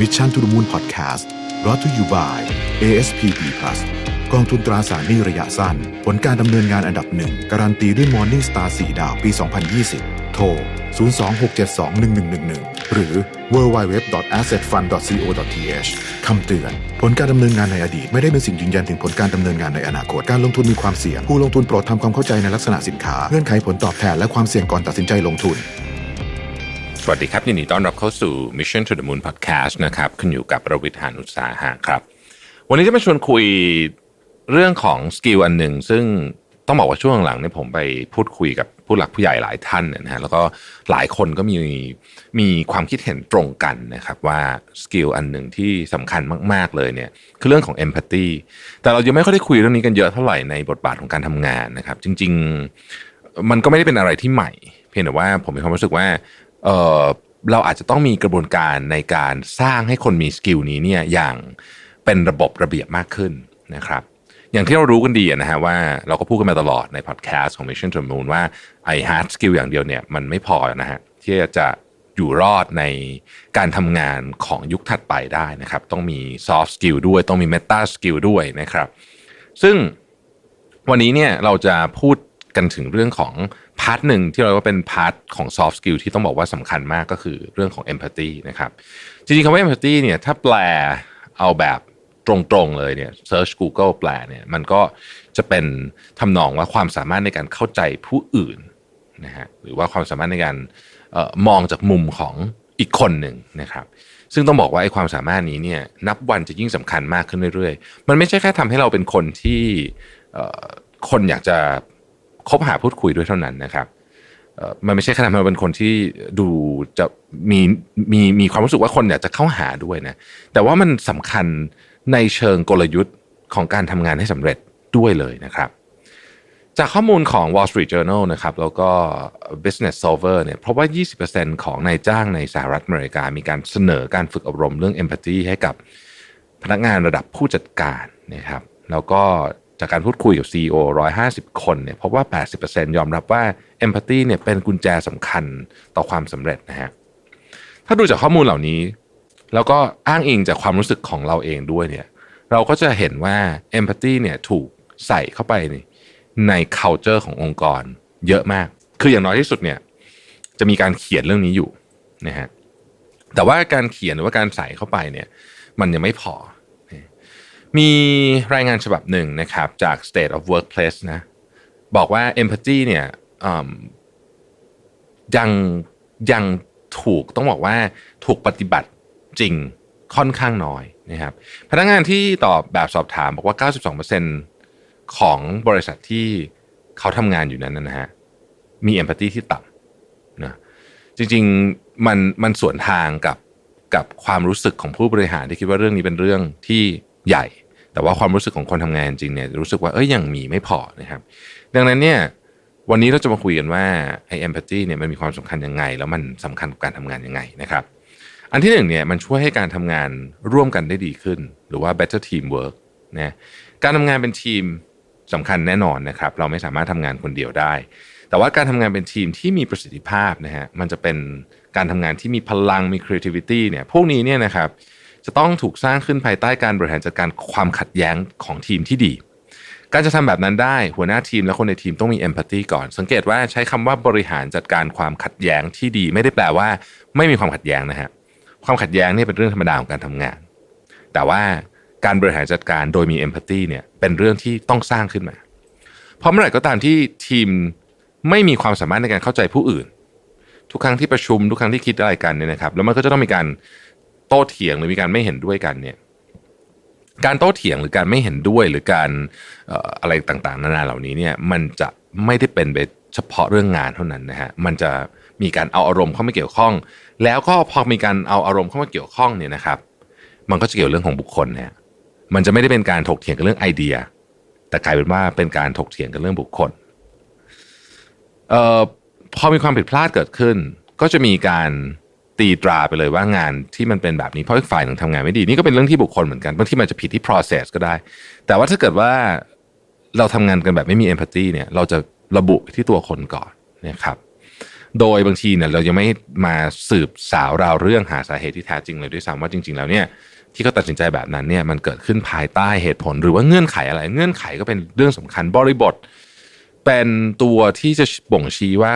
Mission to the Moon Podcast brought to you by ASPP Plus กองทุนตราสารหนี้ระยะสั้น ผลการดำเนินงานอันดับหนึ่ง การันตีด้วย Morning Star 4 ดาวปี 2020 โทร 026721111 หรือ www.assetfund.co.th คำเตือน ผลการดำเนินงานในอดีต ไม่ได้เป็นสิ่งยืนยันถึงผลการดำเนินงานในอนาคต การลงทุนมีความเสี่ยง ผู้ลงทุนโปรดทำความเข้าใจในลักษณะสินค้า เงื่อนไขผลตอบแทนและความเสี่ยงก่อนตัดสินใจลงทุน สวัสดีครับยินดีต้อนรับเข้าสู่ Mission to the Moon Podcast นะครับขึ้นอยู่กับประวิทยานุสาหะครับ วันนี้จะมาชวนคุยเรื่องของสกิลอันหนึ่งซึ่งต้องบอกว่าช่วงหลังเนี่ยผมไปพูดคุยกับผู้หลักผู้ใหญ่หลายท่านนะฮะแล้วก็หลายคนก็มีมีความคิดเห็นตรงกันนะครับว่าสกิลอันหนึ่งที่สำคัญมาก ๆ เลยเนี่ยคือเรื่องของ empathy แต่เรายังไม่ค่อยได้คุยเรื่องนี้กันเยอะเท่าไหร่ในบทบาทของการทำงานนะครับ จริง ๆ มันก็ไม่ได้เป็นอะไรที่ใหม่ เพียงแต่ว่าผมมีความรู้สึกว่า เเราอาจจะต้องมีกระบวนการในการสร้างให้คนมีสกิลนี้เนี่ยอย่างเป็นระบบระเบียบมากขึ้นนะครับอย่างที่เรารู้กันดีนะฮะว่าเราก็พูดกันมาตลอดในพอดแคสต์ของ Mission to the Moon ว่าไอ้ hard skill อย่างเดียวเนี่ยมันไม่พอนะฮะที่จะอยู่รอดในการทำงานของยุคถัดไปได้นะครับ ต้องมี soft skill ด้วยต้องมี meta skill ด้วยนะครับ ซึ่งวันนี้เนี่ยเราจะพูดกันถึงเรื่องของ พาร์ทหนึ่งที่เราว่าเป็นพาร์ทของ soft skill ที่ต้องบอกว่าสำคัญมากก็คือเรื่องของ empathy นะครับจริงๆคำว่า empathy เนี่ยถ้าแปลเอาแบบตรงๆเลยเนี่ย search Google แปลเนี่ยมันก็จะเป็นทำนองว่าความสามารถในการเข้าใจผู้อื่นนะฮะหรือว่าความสามารถในการออมองจากมุมของอีกคนหนึ่งนะครับ ซึ่งต้องบอกว่าไอ้ความสามารถนี้เนี่ยนับวันจะยิ่งสำคัญมากขึ้นเรื่อยๆ มันไม่ใช่แค่ทำให้เราเป็นคนที่คนอยากจะ คบหาพูดคุยด้วยเท่านั้นนะครับมันไม่ใช่แค่ทำให้เป็นคนที่ดูจะมีมีมีความรู้สึกว่าคนอยากจะเข้าหาด้วยนะแต่ว่ามันสำคัญในเชิงกลยุทธ์ของการทำงานให้สำเร็จด้วยเลยนะครับ จากข้อมูลของ Wall Street Journal นะครับแล้วก็ Business Solver เนี่ยเพราะว่า 20%ของนายจ้างในสหรัฐอเมริกา มีการเสนอการฝึกอบรมเรื่อง empathy ให้กับพนักงานระดับผู้จัดการนะครับแล้วก็ จากการพูดคุยกับ CEO 150 คนเนี่ยพบว่า 80%ยอมรับว่า empathy เนี่ยเป็นกุญแจสำคัญต่อความสำเร็จนะฮะถ้าดูจากข้อมูลเหล่านี้ แล้วก็อ้างอิงจากความรู้สึกของเราเองด้วยเนี่ยเราก็จะเห็นว่า empathy เนี่ยถูกใส่เข้าไปในใน culture ขององค์กรเยอะมาก คืออย่างน้อยที่สุดเนี่ยจะมีการเขียนเรื่องนี้อยู่นะฮะแต่ว่าการเขียนหรือว่าการใส่เข้าไปเนี่ยมันยังไม่พอ มีรายงานฉบับหนึ่งนะครับจาก State of Workplace นะบอกว่า empathy เนี่ยยังยังถูกต้องบอกว่าถูกปฏิบัติจริงค่อนข้างน้อยนะครับพนักงานที่ตอบแบบสอบถามบอกว่า 92%ของบริษัทที่เขาทำงานอยู่นั้นนะฮะมี empathy ที่ต่ำนะจริงๆมันมันสวนทางกับกับความรู้สึกของผู้บริหารที่คิดว่าเรื่องนี้เป็นเรื่องที่ใหญ่ แต่ว่าความรู้สึกของคนทำงานจริงเนี่ยรู้สึกว่าเอ้ยยังมีไม่พอนะครับ ดังนั้นเนี่ยวันนี้เราจะมาคุยกันว่าไอ้ empathy เนี่ยมันมีความสำคัญยังไง แล้วมันสำคัญกับการทำงานยังไงนะครับอันที่หนึ่งเนี่ยมันช่วยให้การทำงานร่วมกันได้ดีขึ้น หรือว่า better teamwork นะการทำงานเป็นทีมสำคัญแน่นอนนะครับ เราไม่สามารถทำงานคนเดียวได้ แต่ว่าการทำงานเป็นทีมที่มีประสิทธิภาพนะฮะมันจะเป็นการทำงานที่มีพลังมี creativity เนี่ยพวกนี้เนี่ยนะครับ จะต้องถูกสร้างขึ้นภายใต้การบริหารจัดการความขัดแย้งของทีมที่ดี การจะทำแบบนั้นได้หัวหน้าทีมและคนในทีมต้องมี empathy ก่อน สังเกตว่าใช้คำว่าบริหารจัดการความขัดแย้งที่ดี ไม่ได้แปลว่า ไม่มีความขัดแย้งนะฮะความขัดแย้งเนี่ยเป็นเรื่องธรรมดาของการทำงาน แต่ว่าการบริหารจัดการโดยมี empathy เนี่ยเป็นเรื่องที่ต้องสร้างขึ้นมาเพราะเมื่อไหร่ก็ตามที่ทีมไม่มีความสามารถในการเข้าใจผู้อื่น ทุกครั้งที่ประชุมทุกครั้งที่คิดอะไรกันเนี่ยนะครับ แล้วมันก็จะต้องมีการ โต้เถียงหรือมีการไม่เห็นด้วยกันเนี่ยการโต้เถียงหรือการไม่เห็นด้วยหรือการเอ่ออะไรต่างๆ นานาเหล่านี้เนี่ยมันจะไม่ได้เป็นไปเฉพาะเรื่องงานเท่านั้นนะฮะมันจะมีการเอาอารมณ์เข้ามาเกี่ยวข้อง แล้วก็พอมีการเอาอารมณ์เข้ามาเกี่ยวข้องเนี่ยนะครับ มันก็จะเกี่ยวเรื่องของบุคคลเนี่ยมันจะไม่ได้เป็นการถกเถียงกันเรื่องไอเดีย แต่กลายเป็นว่าเป็นการถกเถียงกันเรื่องบุคคลเอ่อพอมีความผิดพลาดเกิดขึ้น ก็จะมีการ ตีตราไปเลยว่างานที่มันเป็นแบบนี้เพราะอีกฝ่ายหนึ่งทำงานไม่ดี นี่ก็เป็นเรื่องที่บุคคลเหมือนกันบางทีมันจะผิดที่ process ก็ได้ แต่ว่าถ้าเกิดว่าเราทำงานกันแบบไม่มี empathy เนี่ย เราจะระบุที่ตัวคนก่อนนะครับโดยบางทีเนี่ยเรายังไม่มาสืบสาวราวเรื่องหาสาเหตุที่แท้จริงเลยด้วยซ้ำว่าจริง ๆ แล้วเนี่ยที่เขาตัดสินใจแบบนั้นเนี่ยมันเกิดขึ้นภายใต้เหตุผล หรือว่าเงื่อนไขอะไร เงื่อนไขก็เป็นเรื่องสำคัญบริบท เป็นตัวที่จะบ่งชี้ว่า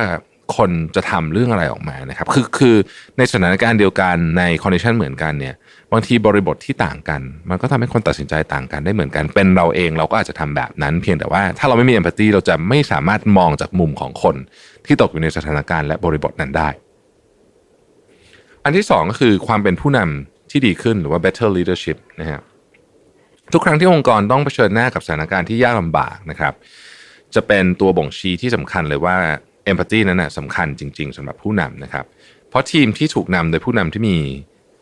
คนจะทำเรื่องอะไรออกมานะครับคือคือในสถานการณ์เดียวกันในคอนดิชันเหมือนกันเนี่ยบางทีบริบทที่ต่างกัน มันก็ทำให้คนตัดสินใจต่างกันได้เหมือนกัน เป็นเราเองเราก็อาจจะทำแบบนั้น เพียงแต่ว่าถ้าเราไม่มีเอมพัตตีเราจะไม่สามารถมองจากมุมของคนที่ตกอยู่ในสถานการณ์และบริบทนั้นได้ อันที่สองก็คือความเป็นผู้นำที่ดีขึ้นหรือว่า better leadership นะฮะทุกครั้งที่องค์กรต้องเผชิญหน้ากับสถานการณ์ที่ยากลำบากนะครับ จะเป็นตัวบ่งชี้ที่สำคัญเลยว่า เอมพัตตีนั้นนะสำคัญจริง ๆสำหรับผู้นำนะครับ เพราะทีมที่ถูกนำโดยผู้นำที่มี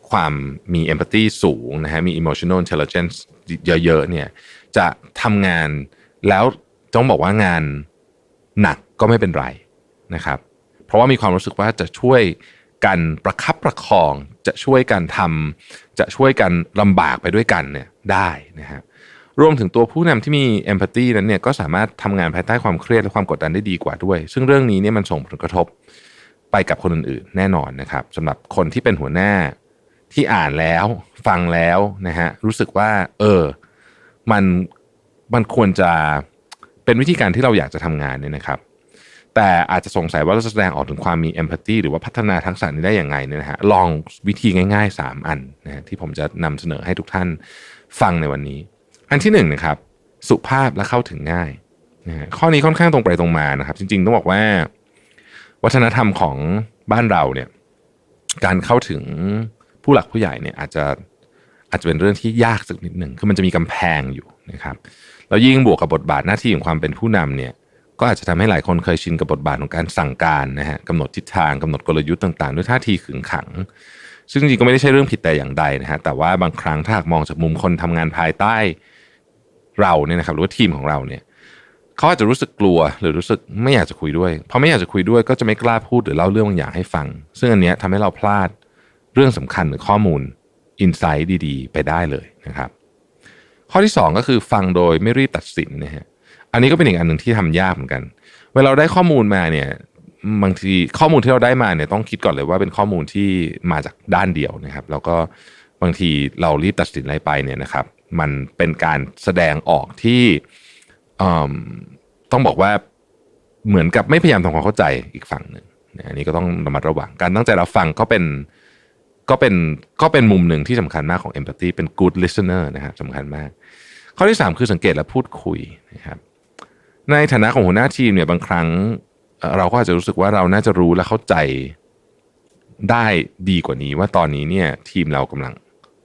ความมีเอมพัตตีสูงนะฮะมี emotional intelligence เยอะๆเนี่ยจะทำงานแล้วต้องบอกว่างานหนักก็ไม่เป็นไรนะครับ เพราะว่ามีความรู้สึกว่าจะช่วยกันประคับประคองจะช่วยกันทำจะช่วยกันลำบากไปด้วยกันเนี่ยได้นะฮะ รวมถึงตัวผู้นำที่มีเอมพัตตีนั้นเนี่ยก็สามารถทำงานภายใต้ความเครียดและความกดดันได้ดีกว่าด้วย ซึ่งเรื่องนี้เนี่ยมันส่งผลกระทบไปกับคนอื่นๆ แน่นอนนะครับสำหรับคนที่เป็นหัวหน้าที่อ่านแล้วฟังแล้วนะฮะรู้สึกว่า เออ มันมันควรจะเป็นวิธีการที่เราอยากจะทำงานเนี่ยนะครับ แต่อาจจะสงสัยว่าเราจะแสดงออกถึงความมีเอมพัตตีหรือว่าพัฒนาทักษะนี้ได้อย่างไงเนี่ยนะฮะลองวิธีง่าย ๆ 3 อันนะฮะที่ผมจะนำเสนอให้ทุกท่านฟังในวันนี้ อันที่หนึ่งนะครับสุภาพและเข้าถึงง่ายนะข้อนี้ค่อนข้างตรงไปตรงมานะครับ จริง ๆ ต้องบอกว่า วัฒนธรรมของบ้านเราเนี่ยการเข้าถึงผู้หลักผู้ใหญ่เนี่ยอาจจะอาจจะเป็นเรื่องที่ยากสักนิดหนึ่งคือมันจะมีกำแพงอยู่นะครับแล้วยิ่งบวกกับบทบาทหน้าที่ของความเป็นผู้นำเนี่ยก็อาจจะทำให้หลายคนเคยชินกับบทบาทของการสั่งการนะฮะกำหนดทิศทางกำหนดกลยุทธ์ต่างๆ ด้วยท่าทีขึงขัง ซึ่งจริงๆก็ไม่ได้ใช่เรื่องผิดแต่อย่างใดนะฮะแต่ว่าบางครั้งถ้าหากมองจากมุมคนทำงานภายใต้ เราเนี่ยนะครับหรือว่าทีมของเราเนี่ยเขาอาจจะรู้สึกกลัวหรือรู้สึกไม่อยากจะคุยด้วยพอไม่อยากจะคุยด้วยก็จะไม่กล้าพูดหรือเล่าเรื่องบางอย่างให้ฟัง ซึ่งอันเนี้ยทำให้เราพลาดเรื่องสำคัญหรือข้อมูลอินไซต์ดีๆ ไปได้เลยนะครับ ข้อที่ 2 ก็คือฟังโดยไม่รีบตัดสินนะฮะอันนี้ก็เป็นอีกอันหนึ่งที่ทำยากเหมือนกัน เวลาเราได้ข้อมูลมาเนี่ยบางทีข้อมูลที่เราได้มาเนี่ยต้องคิดก่อนเลยว่าเป็นข้อมูลที่มาจากด้านเดียวนะครับ แล้วก็ บางทีเรารีบตัดสินอะไรไปเนี่ยนะครับ มันเป็นการแสดงออกที่ต้องบอกว่าเหมือนกับไม่พยายามทำความเข้าใจอีกฝั่งหนึ่งอันนี้ก็ต้องระมัดระวังการตั้งใจรับฟังก็เป็นก็เป็นก็เป็นมุมหนึ่งที่สำคัญมากของ empathy เป็น good listener นะครับสำคัญมาก ข้อที่ 3 คือสังเกตและพูดคุยนะครับในฐานะของหัวหน้าทีมเนี่ยบางครั้งเราก็อาจจะรู้สึกว่าเราน่าจะรู้และเข้าใจได้ดีกว่านี้ว่าตอนนี้เนี่ยทีมเรากำลัง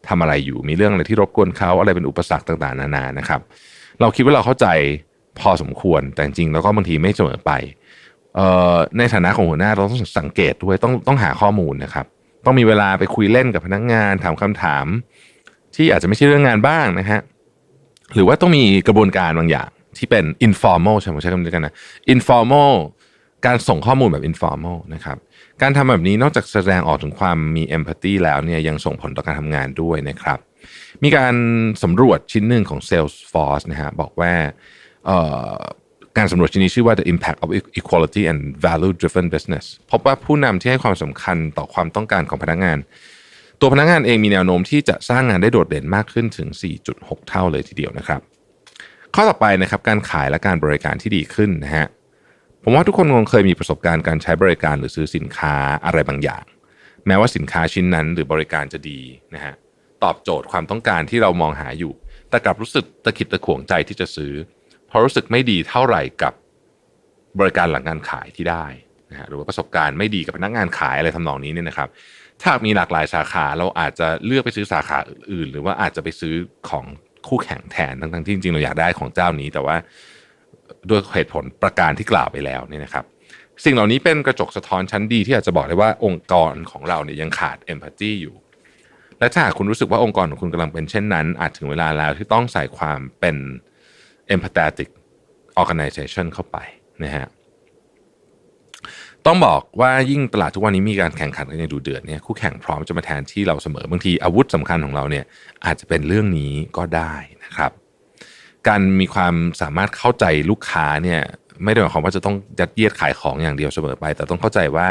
ทำอะไรอยู่ มีเรื่องอะไรที่รบกวนเขาอะไรเป็นอุปสรรคต่างๆ นานานะครับ เราคิดว่าเราเข้าใจพอสมควรแต่จริงแล้วก็บางทีไม่เสมอไปในฐานะของหัวหน้าเราต้องสังเกตด้วยต้องต้องหาข้อมูลนะครับ ต้องมีเวลาไปคุยเล่นกับพนักงานถามคำถาม ที่อาจจะไม่ใช่เรื่องงานบ้างนะฮะหรือว่าต้องมีกระบวนการบางอย่างที่เป็น informal ใช่ไหมใช้คำนี้กันนะ informal การส่งข้อมูลแบบ informal นะครับ การทำแบบนี้นอกจากแสดงออกถึงความมี empathy แล้วเนี่ยยังส่งผลต่อการทำงานด้วยนะครับ มีการสำรวจชิ้นหนึ่งของ Salesforce นะฮะบอกว่าการสำรวจชิ้นนี้ชื่อว่า the impact of equality and value driven business พบว่าผู้นำที่ให้ความสำคัญต่อความต้องการของพนักงาน ตัวพนักงานเองมีแนวโน้มที่จะสร้างงานได้โดดเด่นมากขึ้นถึง 4.6 เท่าเลยทีเดียวนะครับ ข้อต่อไปนะครับการขายและการบริการที่ดีขึ้นนะฮะ ผมว่าทุกคนคงเคยมีประสบการณ์การใช้บริการหรือซื้อสินค้าอะไรบางอย่าง แม้ว่าสินค้าชิ้นนั้นหรือบริการจะดีนะฮะตอบโจทย์ความต้องการที่เรามองหาอยู่ แต่กลับรู้สึกตะขิดตะขวงใจที่จะซื้อ เพราะรู้สึกไม่ดีเท่าไหร่กับบริการหลังการขายที่ได้นะฮะหรือว่าประสบการณ์ไม่ดีกับพนักงานขายอะไรทำนองนี้เนี่ยนะครับ ถ้ามีหลากหลายสาขาเราอาจจะเลือกไปซื้อสาขาอื่น หรือว่าอาจจะไปซื้อของคู่แข่งแทนทั้งๆที่จริงๆเราอยากได้ของเจ้านี้ แต่ว่า ด้วยเหตุผลประการที่กล่าวไปแล้วเนี่ยนะครับ สิ่งเหล่านี้เป็นกระจกสะท้อนชั้นดีที่อาจจะบอกได้ว่าองค์กรของเราเนี่ยยังขาดเอมพัตตีอยู่ และถ้าหากคุณรู้สึกว่าองค์กรของคุณกำลังเป็นเช่นนั้น อาจถึงเวลาแล้วที่ต้องใส่ความเป็น empathetic organization เข้าไปนะฮะต้องบอกว่ายิ่งตลาดทุกวันนี้มีการแข่งขันกันอย่างดูเดือดเนี่ยคู่แข่งพร้อมจะมาแทนที่เราเสมอบางทีอาวุธสำคัญของเราเนี่ยอาจจะเป็นเรื่องนี้ก็ได้นะครับ การมีความสามารถเข้าใจลูกค้าเนี่ยไม่ได้หมายความว่าจะต้องยัดเยียดขายของอย่างเดียวเสมอไป แต่ต้องเข้าใจว่า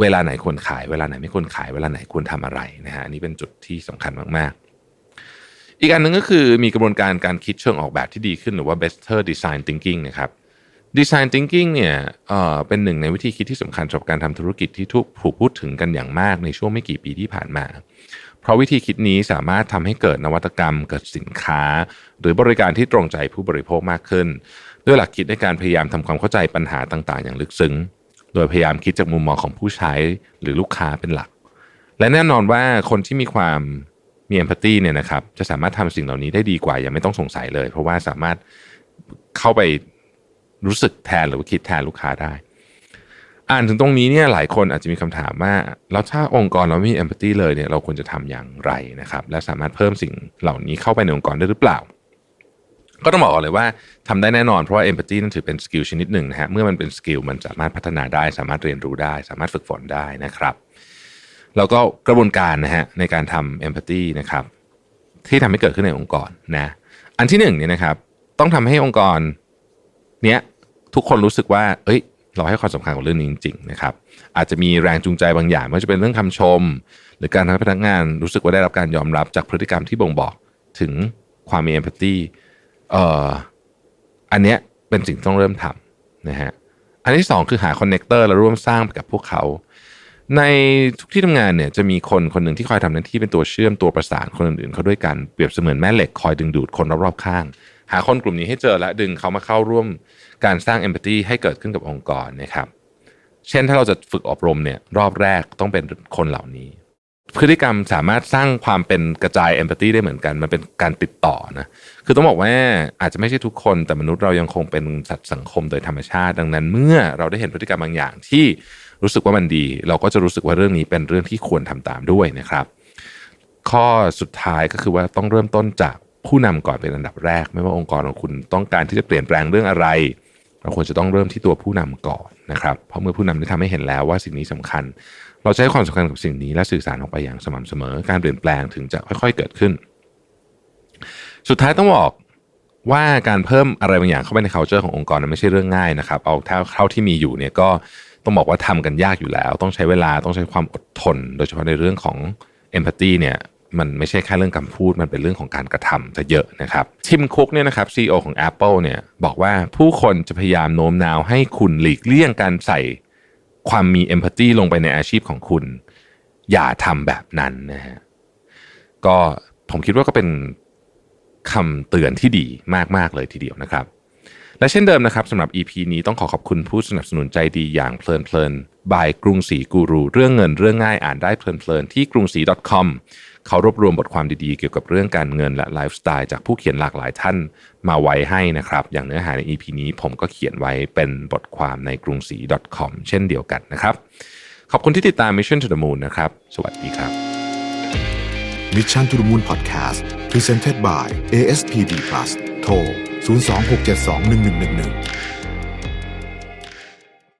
เวลาไหนควรขาย เวลาไหนไม่ควรขายเวลาไหนควรทำอะไรนะฮะอันนี้เป็นจุดที่สำคัญมาก ๆ อีกอันหนึ่งก็คือมีกระบวนการการคิดเชิงออกแบบที่ดีขึ้นหรือว่า better design thinking นะครับ design thinking เนี่ยเอ่อเป็นหนึ่งในวิธีคิดที่สำคัญสำหรับการทำธุรกิจที่ทุกถูกพูดถึงกันอย่างมากในช่วงไม่กี่ปีที่ผ่านมา เพราะวิธีคิดนี้สามารถทำให้เกิดนวัตกรรม เกิดสินค้า หรือบริการที่ตรงใจผู้บริโภคมากขึ้น ด้วยหลักคิดในการพยายามทำความเข้าใจปัญหาต่างๆ อย่างลึกซึ้ง โดยพยายามคิดจากมุมมองของผู้ใช้หรือลูกค้าเป็นหลัก และแน่นอนว่าคนที่มีความมีเอมพัตตีเนี่ยนะครับจะสามารถทำสิ่งเหล่านี้ได้ดีกว่าอยังไม่ต้องสงสัยเลย เพราะว่าสามารถเข้าไปรู้สึกแทนหรือว่าคิดแทนลูกค้าได้ อ่านถึงตรงนี้เนี่ยหลายคนอาจจะมีคำถามว่าแล้วถ้าองค์กรเราไม่มีเอมพัตตีเลยเนี่ยเราควรจะทำอย่างไรนะครับ และสามารถเพิ่มสิ่งเหล่านี้เข้าไปในองค์กรได้หรือเปล่า ก็ต้องบอกก่อนเลยว่าทำได้แน่นอนเพราะว่าเอมพัตตีนั่นถือเป็นสกิลชนิดหนึ่งนะฮะเมื่อมันเป็นสกิลมันสามารถพัฒนาได้ สามารถเรียนรู้ได้ สามารถฝึกฝนได้นะครับแล้วก็กระบวนการนะฮะในการทำเอมพัตตีนะครับที่ทำให้เกิดขึ้นในองค์กรนะอันที่หนึ่งเนี่ยนะครับ ต้องทำให้องค์กรเนี้ยทุกคนรู้สึกว่า เอ้ย เราให้ความสำคัญกับเรื่องนี้จริงๆนะครับ อาจจะมีแรงจูงใจบางอย่างไม่ว่าจะเป็นเรื่องคำชม หรือการทำให้พนักงานรู้สึกว่าได้รับการยอมรับจากพฤติกรรมที่บ่งบอกถึงความมีเอมพัตตีเอ่ออันเนี้ยเป็นสิ่งที่ต้องเริ่มทำนะฮะอันที่สองคือหาคอนเนคเตอร์และร่วมสร้างกับพวกเขา ในทุกที่ทำงานเนี่ยจะมีคนคนหนึ่งที่คอยทำหน้าที่เป็นตัวเชื่อมตัวประสานคนอื่นๆเขาด้วยกันเปรียบเสมือนแม่เหล็กคอยดึงดูดคนรอบๆข้าง หาคนกลุ่มนี้ให้เจอและดึงเขามาเข้าร่วมการสร้างเอมพัตตีให้เกิดขึ้นกับองค์กรนะครับ เช่นถ้าเราจะฝึกอบรมเนี่ยรอบแรกต้องเป็นคนเหล่านี้ พฤติกรรมสามารถสร้างความเป็นกระจายเอมพัตตีได้เหมือนกันมันเป็นการติดต่อนะคือต้องบอกว่าอาจจะไม่ใช่ทุกคนแต่มนุษย์เรายังคงเป็นสัตว์สังคมโดยธรรมชาติ ดังนั้น เมื่อเราได้เห็นพฤติกรรมบางอย่างที่รู้สึกว่ามันดี เราก็จะรู้สึกว่าเรื่องนี้เป็นเรื่องที่ควรทำตามด้วยนะครับ ข้อสุดท้ายก็คือว่าต้องเริ่มต้นจาก ผู้นำก่อนเป็นอันดับแรก ไม่ว่าองค์กรของคุณต้องการที่จะเปลี่ยนแปลงเรื่องอะไร เราควรจะต้องเริ่มที่ตัวผู้นำก่อนนะครับเพราะเมื่อผู้นำได้ทำให้เห็นแล้วว่าสิ่งนี้สำคัญ เราให้ความสำคัญกับสิ่งนี้และสื่อสารออกไปอย่างสม่ำเสมอ การเปลี่ยนแปลงถึงจะค่อย ๆ เกิดขึ้น สุดท้ายต้องบอกว่าการเพิ่มอะไรบางอย่างเข้าไปใน culture ขององค์กรนั้นไม่ใช่เรื่องง่ายนะครับ เอาเท่าเท่าที่มีอยู่เนี่ยก็ต้องบอกว่าทำกันยากอยู่แล้ว ต้องใช้เวลาต้องใช้ความอดทน โดยเฉพาะในเรื่องของ empathy เนี่ย มันไม่ใช่แค่เรื่องคำพูดมันเป็นเรื่องของการกระทำซะเยอะนะครับทิมคุกเนี่ยนะครับ CEO ของ Apple เนี่ยบอกว่าผู้คนจะพยายามโน้มน้าวให้คุณหลีกเลี่ยงการใส่ความมี empathy ลงไปในอาชีพของคุณ อย่าทำแบบนั้นนะฮะก็ผมคิดว่าก็เป็นคำเตือนที่ดีมาก ๆ เลยทีเดียวนะครับ และเช่นเดิมนะครับสำหรับ EP นี้ต้องขอขอบคุณผู้สนับสนุนใจดีอย่างเพลินเพลินบายกรุงศรีกูรู เรื่องเงินเรื่องง่ายอ่านได้เพลินเพลินที่กรุงศรี .com เขารวบรวมบทความดีๆ เกี่ยวกับเรื่องการเงินและไลฟ์สไตล์จากผู้เขียนหลากหลายท่านมาไว้ให้นะครับ อย่างเนื้อหาใน EP นี้ผมก็เขียนไว้เป็นบทความในกรุงศรี .com เช่นเดียวกันนะครับ ขอบคุณที่ติดตาม Mission to the Moon นะครับ สวัสดีครับ Mission to the Moon Podcast Presented by ASPD Plus โทร 026721111